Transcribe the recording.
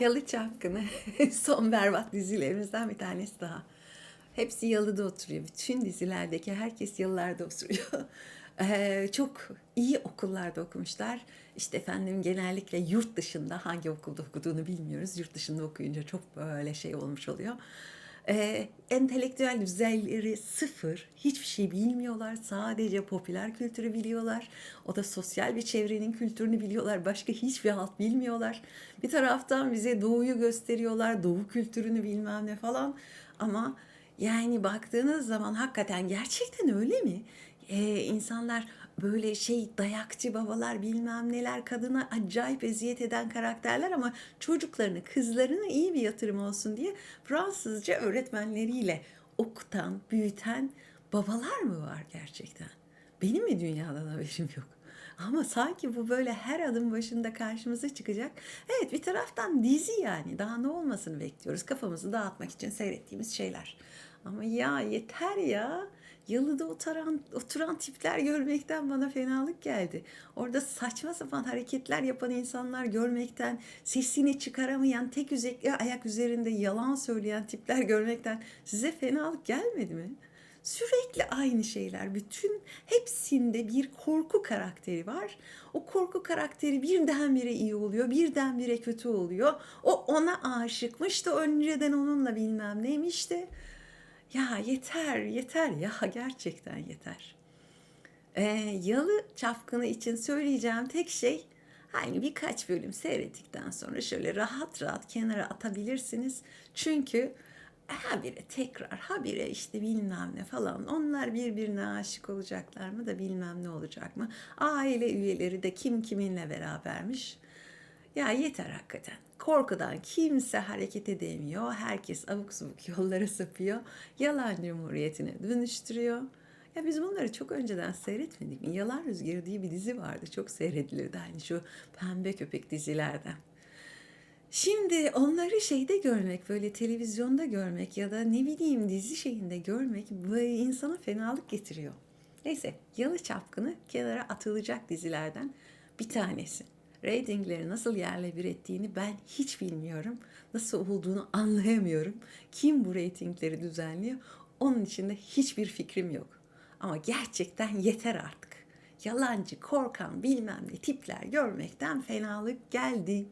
Yalı Çapkını son berbat dizilerimizden bir tanesi daha. Hepsi yalıda oturuyor. Bütün dizilerdeki herkes yalılarda oturuyor. Ee, çok iyi okullarda okumuşlar. İşte efendim genellikle yurt dışında hangi okulda okuduğunu bilmiyoruz. Yurt dışında okuyunca çok böyle şey olmuş oluyor. Ee, entelektüel düzeyleri sıfır. Hiçbir şey bilmiyorlar. Sadece popüler kültürü biliyorlar. O da sosyal bir çevrenin kültürünü biliyorlar. Başka hiçbir halt bilmiyorlar. Bir taraftan bize doğuyu gösteriyorlar. Doğu kültürünü bilmem ne falan. Ama yani baktığınız zaman hakikaten gerçekten öyle mi? Ee, insanlar böyle şey dayakçı babalar bilmem neler kadına acayip eziyet eden karakterler ama çocuklarını kızlarını iyi bir yatırım olsun diye Fransızca öğretmenleriyle okutan büyüten babalar mı var gerçekten? Benim mi dünyadan haberim yok? Ama sanki bu böyle her adım başında karşımıza çıkacak. Evet bir taraftan dizi yani daha ne olmasını bekliyoruz. Kafamızı dağıtmak için seyrettiğimiz şeyler. Ama ya yeter ya. Yalıda oturan, oturan tipler görmekten bana fenalık geldi. Orada saçma sapan hareketler yapan insanlar görmekten, sesini çıkaramayan, tek üzekli ayak üzerinde yalan söyleyen tipler görmekten size fenalık gelmedi mi? Sürekli aynı şeyler. Bütün hepsinde bir korku karakteri var. O korku karakteri birdenbire iyi oluyor, birdenbire kötü oluyor. O ona aşıkmış da önceden onunla bilmem neymiş de. Ya yeter, yeter ya gerçekten yeter. Ee, Yalı Çapkını için söyleyeceğim tek şey hani birkaç bölüm seyrettikten sonra şöyle rahat rahat kenara atabilirsiniz. Çünkü habire tekrar, habire işte bilmem ne falan. Onlar birbirine aşık olacaklar mı da bilmem ne olacak mı? Aile üyeleri de kim kiminle berabermiş. Ya yeter hakikaten. Korkudan kimse hareket edemiyor. Herkes abuk subuk yollara sapıyor. Yalan cumhuriyetine dönüştürüyor. Ya biz bunları çok önceden seyretmedik mi? Yalan Rüzgarı diye bir dizi vardı. Çok seyredilirdi hani şu pembe köpek dizilerden. Şimdi onları şeyde görmek, böyle televizyonda görmek ya da ne bileyim dizi şeyinde görmek insana fenalık getiriyor. Neyse, Yalı Çapkını kenara atılacak dizilerden bir tanesi. Ratingleri nasıl yerle bir ettiğini ben hiç bilmiyorum. Nasıl olduğunu anlayamıyorum. Kim bu reytingleri düzenliyor? Onun için de hiçbir fikrim yok. Ama gerçekten yeter artık. Yalancı, korkan bilmem ne tipler görmekten fenalık geldi.